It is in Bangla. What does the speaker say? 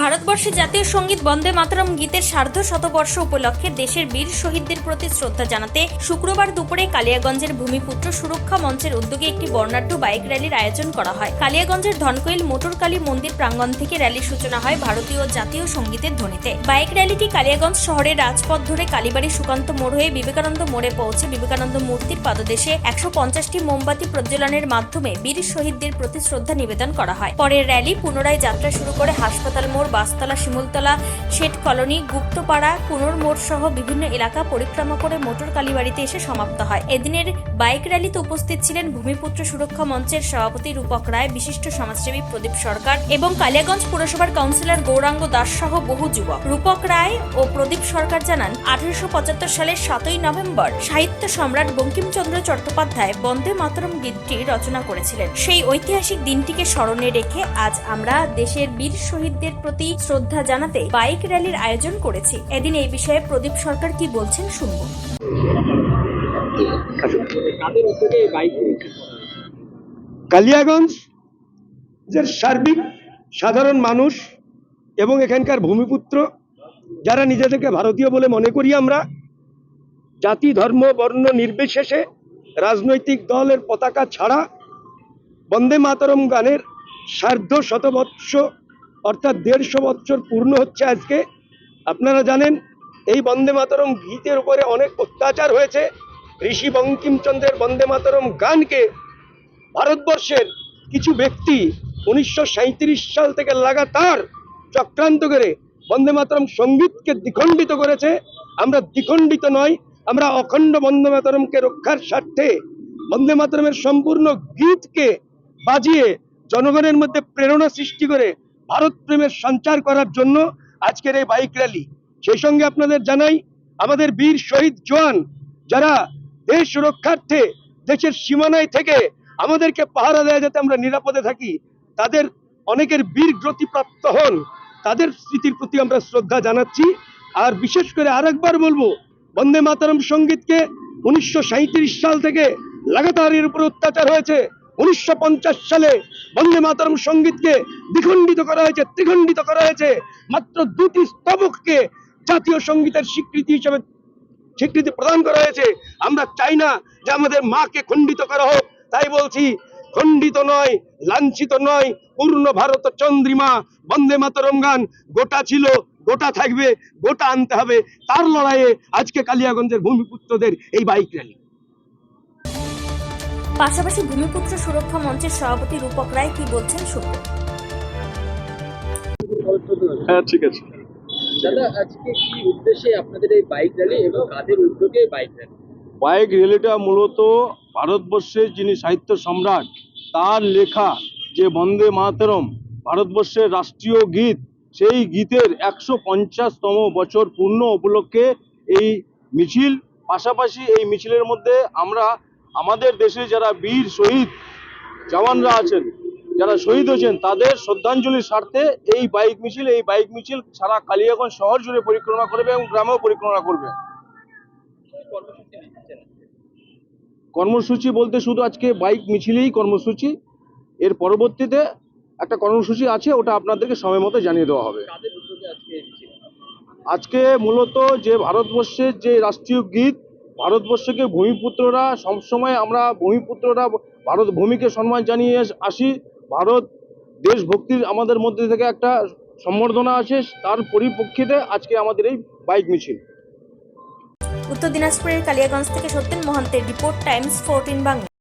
ভারতবর্ষের জাতীয় সংগীত বন্দে মাতরম গীতের সার্ধ শতবর্ষ উপলক্ষে দেশের বীর শহীদদের প্রতি শ্রদ্ধা জানাতে শুক্রবার দুপুরে কালিয়াগঞ্জের ভূমিপুত্র সুরক্ষা মঞ্চের উদ্যোগে একটি বর্ণাঢ্য বাইক র্যালির আয়োজন করা হয়। কালিয়াগঞ্জের ধনকৈল মোটরকালী মন্দির প্রাঙ্গণ থেকে র্যালির সূচনা হয় ভারতীয় জাতীয় সঙ্গীতের ধ্বনিতে। বাইক র্যালিটি কালিয়াগঞ্জ শহরের রাজপথ ধরে কালীবাড়ি সুকান্ত মোড় হয়ে বিবেকানন্দ মোড়ে পৌঁছে বিবেকানন্দ মূর্তির পাদদেশে একশো পঞ্চাশটি মোমবাতি প্রজ্বলনের মাধ্যমে বীর শহীদদের প্রতি শ্রদ্ধা নিবেদন করা হয়। পরে র্যালি পুনরায় যাত্রা শুরু করে হাসপাতাল মোড় বাসতলা, শিমুলতলা, শেঠ কলোনি, গুপ্তপাড়া পুনর মোড় সহ বিভিন্ন এলাকা পরিক্রমা করে মোটর কালীবাড়িতে এসে সমাপ্ত হয়। এদিনের বাইক র্যালিতে উপস্থিত ছিলেন ভূমিপুত্র সুরক্ষা মঞ্চের সভাপতি রূপক রায়, বিশিষ্ট সমাজসেবী প্রদীপ সরকার এবং কালিয়াগঞ্জ পুরসভার কাউন্সিলর গৌরাঙ্গ দাস সহ বহু যুবক। রূপক রায় ও প্রদীপ সরকার জানান, আঠারোশো পঁচাত্তর সালের সাতই নভেম্বর সাহিত্য সম্রাট বঙ্কিমচন্দ্র চট্টোপাধ্যায় বন্দে মাতরম গীতটি রচনা করেছিলেন। সেই ঐতিহাসিক দিনটিকে স্মরণে রেখে আজ আমরা দেশের বীর শহীদদের প্রতি শ্রদ্ধা জানাতে বাইক র্যালির আয়োজন করেছি। এদিন এই বিষয়ে প্রদীপ সরকার কি বলছেন শুনব। কালিয়াগঞ্জ যে সার্বিক সাধারণ মানুষ এবং এখানকার ভূমিপুত্র, যারা নিজেদেরকে ভারতীয় বলে মনে করি আমরা, জাতি, ধর্ম, বর্ণ নির্বিশেষে রাজনৈতিক দলের পতাকা ছাড়া বন্দে মাতরম গানের সার্ধ শতবৎস অর্থাৎ দেড়শো বৎসর পূর্ণ হচ্ছে আজকে। আপনারা জানেন, এই বন্দে মাতরম গীতের উপরে অনেক অত্যাচার হয়েছে। ঋষি বঙ্কিমচন্দ্রের বন্দে মাতরম গানকে ভারতবর্ষের কিছু ব্যক্তি উনিশশো সাঁইত্রিশ সাল থেকে লাগাতার চক্রান্ত করে বন্দে মাতরম সঙ্গীতকে দ্বিখণ্ডিত করেছে। আমরা দ্বিখণ্ডিত নয় আমরা অখণ্ড বন্দে মাতরমকে রক্ষার স্বার্থে বন্দে মাতরমের সম্পূর্ণ গীতকে বাজিয়ে জনগণের মধ্যে প্রেরণা সৃষ্টি করে ভারত প্রেমের সঞ্চার করার জন্য আজকের এই বাইক র্যালি। সেই সঙ্গে আপনাদের জানাই, আমাদের বীর শহীদ জওয়ান, যারা দেশ রক্ষার্থে, দেশের সীমানায় থেকে আমাদেরকে পাহারা দেয় যাতে আমরা নিরাপদে থাকি, তাদের অনেকের বীর প্রাপ্ত হন। তাদের স্মৃতির প্রতি আমরা শ্রদ্ধা জানাচ্ছি। আর বিশেষ করে আরেকবার বলব, বন্দে মাতরম সঙ্গীতকে উনিশশো সাঁইত্রিশ সাল থেকে লাগাতার এর উপর অত্যাচার হয়েছে। উনিশশো পঞ্চাশ সালে বন্দে মাতরম সঙ্গীতকে দ্বিখণ্ডিত করা হয়েছে, ত্রিখণ্ডিত করা হয়েছে। মাত্র দুটি স্তবককে জাতীয় সঙ্গীতের স্বীকৃতি হিসেবে স্বীকৃতি প্রদান করা হয়েছে। আমরা চাই না যে আমাদের মাকে খণ্ডিত করা হোক। তাই বলছি, খণ্ডিত নয়, লাঞ্ছিত নয়, পূর্ণ ভারত চন্দ্রিমা, বন্দে মাতরম গান। গোটা ছিল, গোটা থাকবে, গোটা আনতে হবে। তার লড়াইয়ে আজকে কালিয়াগঞ্জের ভূমিপুত্রদের এই বাইক র্যালি পাশাপাশি ভূমিপুত্র সুরক্ষা মঞ্চের সভাপতি রূপক রায় কি বলছেন শুনব হ্যাঁ ঠিক আছে। দাদা আজকে কি উদ্দেশ্যে আপনাদের এই বাইক র্যালি এবং কাদের উদ্যোগে বাইক র্যালি বাইক র্যালিটা মূলত ভারতবর্ষের যিনি সাহিত্য সম্রাট তার লেখা যে বন্দে মাতরম ভারতবর্ষের রাষ্ট্রীয় গীত সেই গীতের একশো পঞ্চাশতম বছর পূর্ণ উপলক্ষে এই মিছিল পাশাপাশি এই মিছিলের মধ্যে আমরা আমাদের দেশে যারা বীর শহীদ জওয়ানরা আছেন যারা শহীদ হয়েছেন তাদের শ্রদ্ধাঞ্জলির স্বার্থে এই বাইক মিছিল এই বাইক মিছিল সারা কালিয়াগঞ্জ শহর জুড়ে পরিক্রমা করবে এবং গ্রামেও পরিক্রমা করবে। কর্মসূচি বলতে শুধু আজকে বাইক মিছিলেই কর্মসূচি এর পরবর্তীতে একটা কর্মসূচি আছে ওটা আপনাদেরকে সময় মতো জানিয়ে দেওয়া হবে। আজকে মূলত যে ভারতবর্ষের যে রাষ্ট্রীয় গীত ভারতবর্ষকে ভূমিপুত্ররা সবসময় আমরা ভূমিপুত্ররা ভারত ভূমিকে সম্মান জানিয়ে আসি। ভারত দেশভক্তির আমাদের মধ্যে থেকে একটা সম্বর্ধনা আছে, তার পরিপ্রেক্ষিতে আজকে আমাদের এই বাইক মিছিল। উত্তর দিনাজপুরের কালিয়াগঞ্জ থেকে সত্যেন মহান্তের রিপোর্ট, টাইমস ফোরটিন বাংলা।